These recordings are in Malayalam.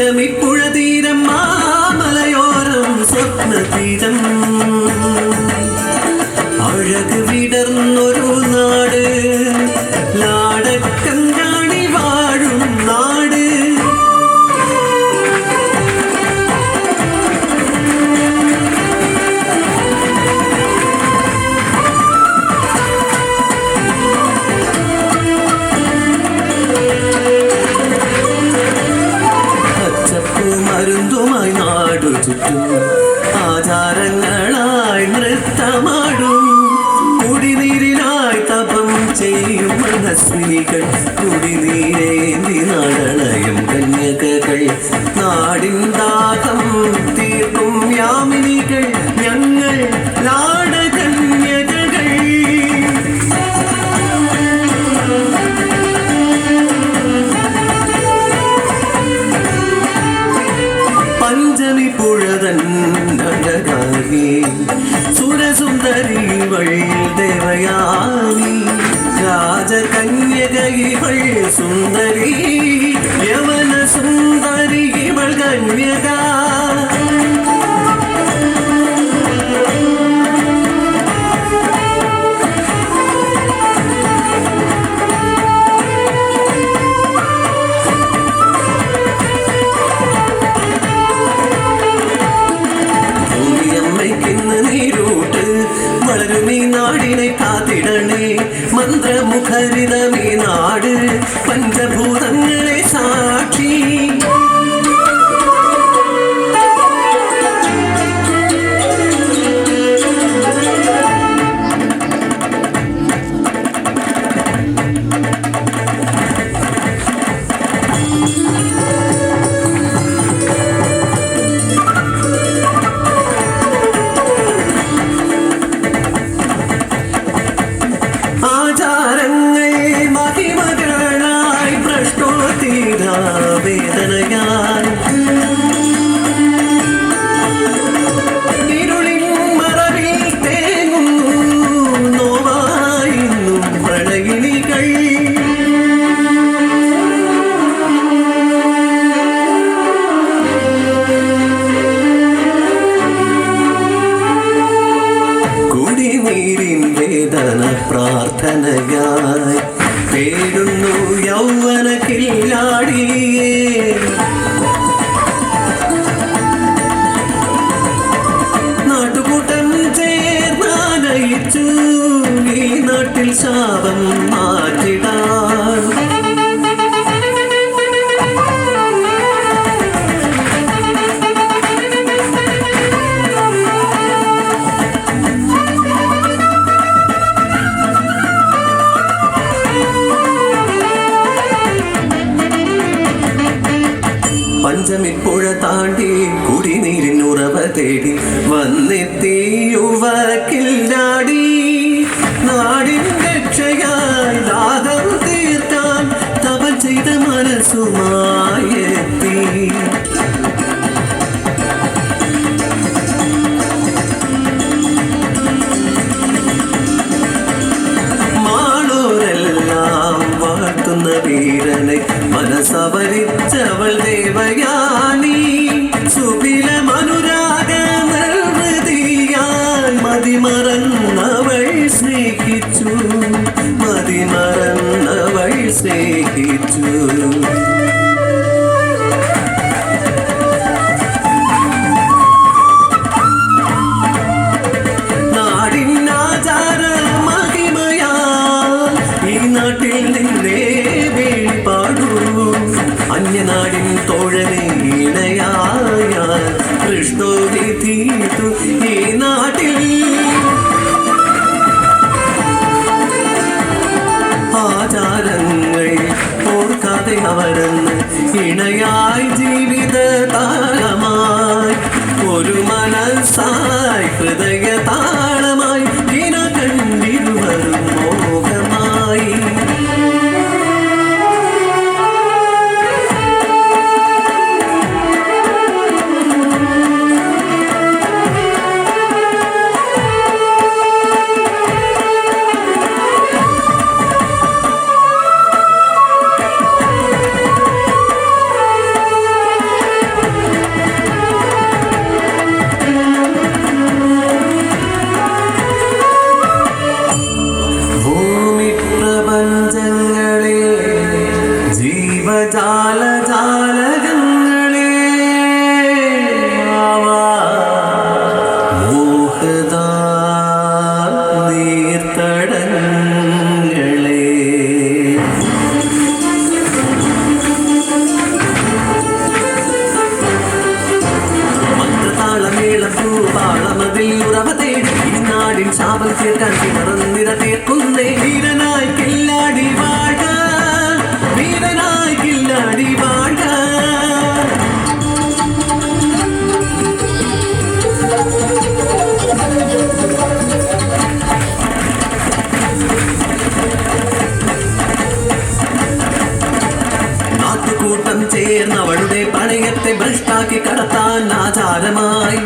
Pandemic താരങ്ങളായി നൃത്തമാടും. കുടിനീരിനായി തപം ചെയ്യും മനസ്വിനികൾ കുടിനീരേന്തി നാടളയും കന്യകകൾ. നാടിന്താ சுந்தரி யமன சுந்தரி இவள் கண்யதா and then I got காற்றில் சாபம் மாற்றிடான் பஞ்சமின் புழ தாண்டி குடிநீரின் உறவ தேடி வந்தேத்தே വിപരീത മനസ്സുമായെത്തി. വാഴ്ത്തുന്ന വീരനെ മനസ്സവരിച്ചവൾ Devayani. സുബിലെ say it too. hello to me. കരങ്ങളെ. മന്ത്രതാളമേളം ഭൂപാളമതിൽ ഉറവ തേടി നാടിൻ ശാപം തീർക്കാൻ പിറന്നിര തീർക്കുന്നേ കടത്താൻ ആചാരമായി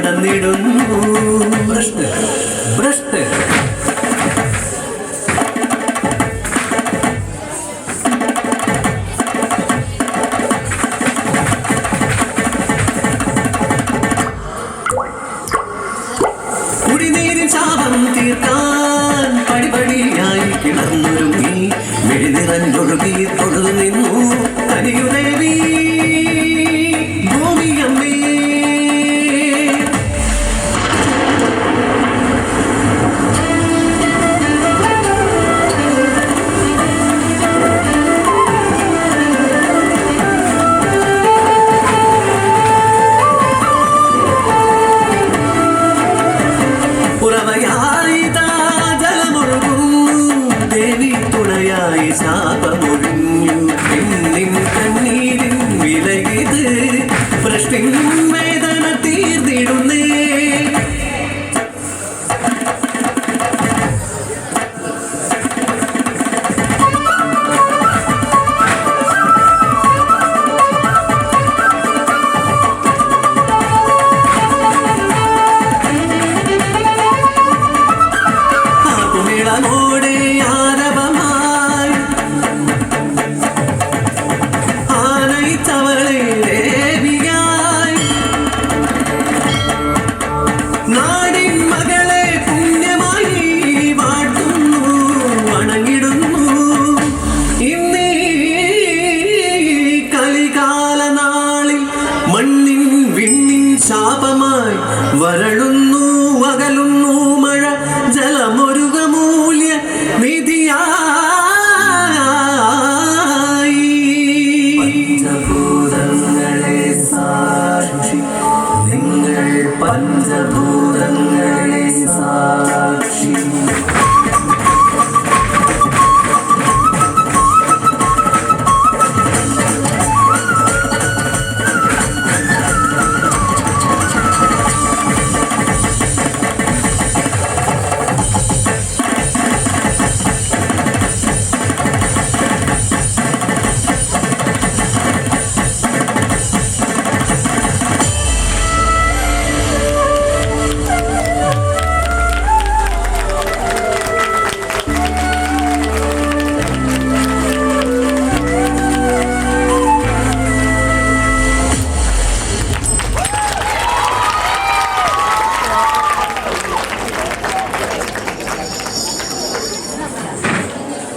നടന്നിടുന്നു ഭ്രഷ്ട് തീർത്ത് പ്രശ്നങ്ങളും വേദന തീർന്നിടുന്നേ